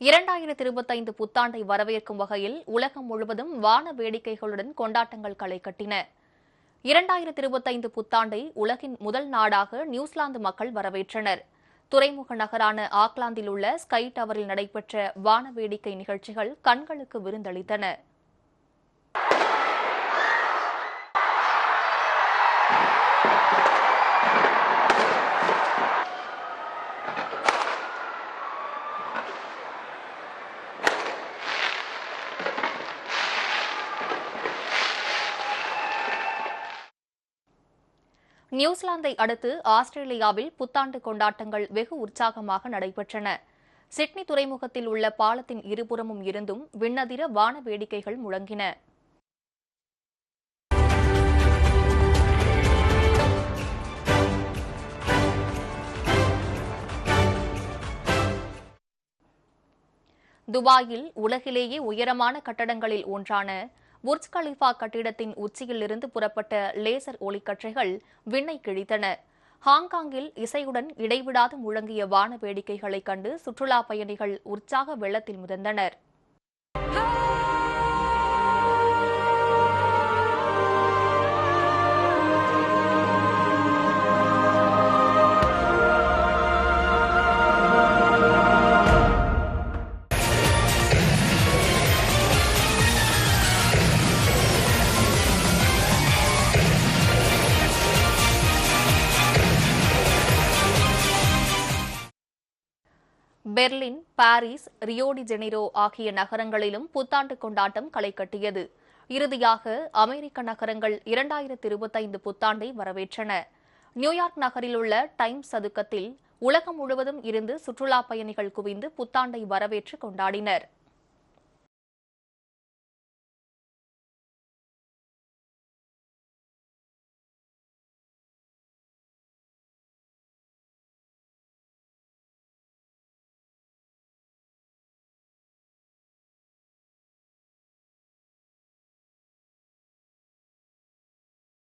இரண்டாயிரத்தி இருபத்தைந்து புத்தாண்டை வரவேற்கும் வகையில் உலகம் முழுவதும் வான வேடிக்கைகளுடன் கொண்டாட்டங்கள் களை கட்டின இரண்டாயிரத்தி இருபத்தைந்து புத்தாண்டை உலகின் முதல் நாடாக நியூசிலாந்து மக்கள் வரவேற்றனர். துறைமுக நகரான ஆக்லாந்தில் உள்ள ஸ்கை டவரில் நடைபெற்ற வான வேடிக்கை நிகழ்ச்சிகள் கண்களுக்கு விருந்தளித்தன. நியூசிலாந்தை அடுத்து ஆஸ்திரேலியாவில் புத்தாண்டு கொண்டாட்டங்கள் வெகு உற்சாகமாக நடைபெற்றன. சிட்னி துறைமுகத்தில் உள்ள பாலத்தின் இருபுறமும் இருந்தும் விண்ணதிர வான வேடிக்கைகள் முழங்கின. துபாயில் உலகிலேயே உயரமான கட்டடங்களில் ஒன்றான புர்ஜ் கலிஃபா கட்டிடத்தின் உச்சியிலிருந்து புறப்பட்ட லேசர் ஒளிக்கற்றைகள் விண்ணை கிழித்தன. ஹாங்காங்கில் இசையுடன் இடைவிடாது முழங்கிய வான வேடிக்கைகளைக் கண்டு சுற்றுலா பயணிகள் உற்சாக வெள்ளத்தில் மிதந்தனர். Berlin Paris Rio de Janeiro ஆகிய நகரங்களிலும் புத்தாண்டு கொண்டாட்டம் களை கட்டியது. இறுதியாக அமெரிக்க நகரங்கள் இரண்டாயிரத்தி இருபத்தைந்து புத்தாண்டை வரவேற்றன. நியூயார்க் நகரில் உள்ள டைம்ஸ் சதுக்கத்தில் உலகம் முழுவதும் இருந்து சுற்றுலா பயணிகள் குவிந்து புத்தாண்டை வரவேற்று கொண்டாடினர்.